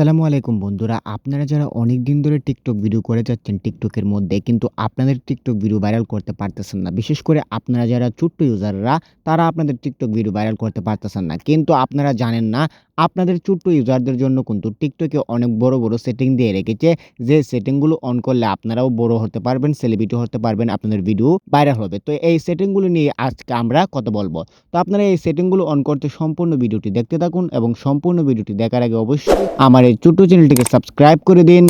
আসসালামু আলাইকুম বন্ধুরা, আপনারা যারা অনেক দিন ধরে টিকটক ভিডিও করে যাচ্ছেন টিকটকের মধ্যে, কিন্তু আপনাদের টিকটক ভিডিও ভাইরাল করতে পারতেছেন না। বিশেষ করে আপনারা যারা ছোট্ট ইউজাররা তারা আপনাদের টিকটক ভিডিও ভাইরাল করতে পারতেছেন না। কিন্তু আপনারা জানেন না আপনাদের ছোট্ট ইউজারদের জন্য কিন্তু টিকটকে অনেক বড় বড় সেটিং দিয়ে রেখেছে। যে সেটিংগুলো অন করলে আপনারাও বড় হতে পারবেন সেলিব্রিটি হতে পারবেন, আপনাদের ভিডিও ভাইরাল হবে। তো এই সেটিংগুলো নিয়ে আজকে আমরা কথা বলব। তো আপনারা এই সেটিংগুলো অন করতে সম্পূর্ণ ভিডিওটি দেখতে থাকুন এবং সম্পূর্ণ ভিডিওটি দেখার আগে অবশ্যই আমার এই ছোট্ট চ্যানেলটিকে সাবস্ক্রাইব করে দিন।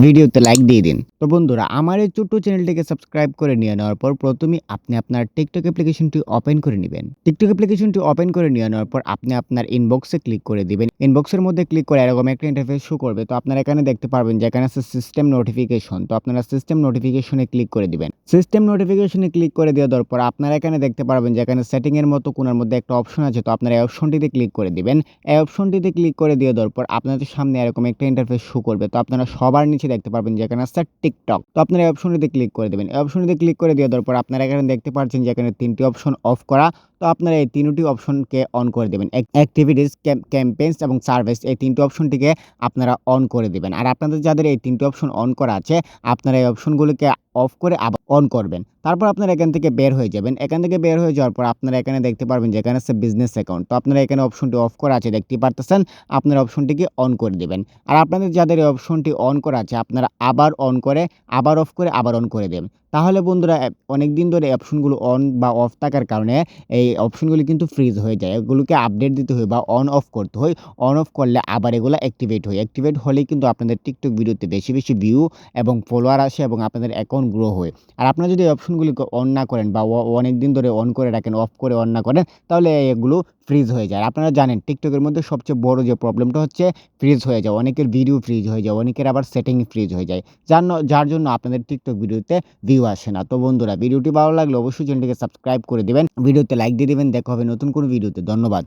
ভিডিওতে লাইক দিয়ে দিন। তো বন্ধুরা, আমার এই ছোট্ট চ্যানেলটিকে সাবস্ক্রাইব করে নিয়ে নেওয়ার পর প্রথমে আপনি আপনার টিকটক অ্যাপ্লিকেশনটি ওপেন করে নেবেন। টিকটক অ্যাপ্লিকেশনটি ওপেন করে নিয়ে নেওয়ার পর আপনি আপনার ইনবক্সে ক্লিক করে দিবেন। ইনবক্সের মধ্যে ক্লিক করে এরকম একটা ইন্টারফেস শো করবে। তো আপনারা এখানে দেখতে পারবেন যে এখানে আছে সিস্টেম নোটিফিকেশন তো আপনারা সিস্টেম নোটিফিকেশনে ক্লিক করে দিবেন। সিস্টেম নোটিফিকেশনে ক্লিক করে দেওয়ার পর আপনারা এখানে দেখতে পারবেন যে এখানে সেটিং এর মতো কোনার মধ্যে একটা অপশন আছে। তো আপনারা এই অপশনটিতে ক্লিক করে দিবেন। এই অপশনটিতে ক্লিক করে দেওয়ার পর আপনাদের সামনে এরকম একটা ইন্টারফেস শো করবে। তো আপনারা সবার নিচে দেখতে পারবেন যে এখানে আছে টিকটক। তো আপনারা এই অপশনটিতে ক্লিক করে দেবেন। এই অপশনটিতে ক্লিক করে দেওয়ার পর আপনারা এখানে দেখতে পাচ্ছেন যে এখানে তিনটি অপশন অফ করা। তো আপনারা এই তিনটি অপশনকে অন করে দেবেন। অ্যাক্টিভিটিস ক্যাম্পেইনস এবং সার্ভিস এই তিনটি অপশনটিকে আপনারা অন করে দিবেন। আর আপনাদের যাদের এই তিনটি অপশন অন করা আছে, আপনারা এই অপশনগুলোকে অফ করে আবার অন করবেন। তারপর আপনারা এখান থেকে বের হয়ে যাবেন। এখান থেকে বের হয়ে যাওয়ার পর আপনারা এখানে দেখতে পারবেন যে এখানে আছে বিজনেস অ্যাকাউন্ট তো আপনারা এখানে অপশনটি অফ করা আছে দেখতে পারতেছেন, আপনারা অপশনটিকে অন করে দেবেন। আর আপনাদের যাদের এই অপশনটি অন করা আছে, আপনারা আবার অন করে, আবার অফ করে, আবার অন করে দেবেন। তাহলে বন্ধুরা অনেক দিন ধরে অপশনগুলো অন বা অফ থাকার কারণে এই অপশনগুলি কিন্তু ফ্রিজ হয়ে যায়। এগুলোকে আপডেট দিতে হয় বা অন অফ করতে হয়। অন অফ করলে আবার এগুলো অ্যাক্টিভেট হয়। অ্যাক্টিভেট হলে কিন্তু আপনাদের টিকটক ভিডিওতে বেশি বেশি ভিউ এবং ফলোয়ার আসে এবং আপনাদের অ্যাকাউন্ট গ্রো হয়। আর আপনারা যদি এই অপশনগুলিকে অন না করেন বা অনেক দিন ধরে অন করে রাখেন অফ করে অন না করেন, তাহলে এগুলো ফ্রিজ হয়ে যায়। আপনারা জানেন টিকটকের মধ্যে সবচেয়ে বড় যে প্রবলেমটা হচ্ছে ফ্রিজ হয়ে যায় অনেকের ভিডিও ফ্রিজ হয়ে যায় অনেকের আবার সেটিং ফ্রিজ হয়ে যায়। যার যার জন্য আপনাদের টিকটক ভিডিওতে ভিউ আসে না। তো বন্ধুরা ভিডিওটি ভালো লাগলে অবশ্যই চ্যানেলটিকে সাবস্ক্রাইব করে দেবেন। ভিডিওতে লাইক দিয়ে দেবেন। দেখা হবে নতুন কোনো ভিডিওতে ধন্যবাদ।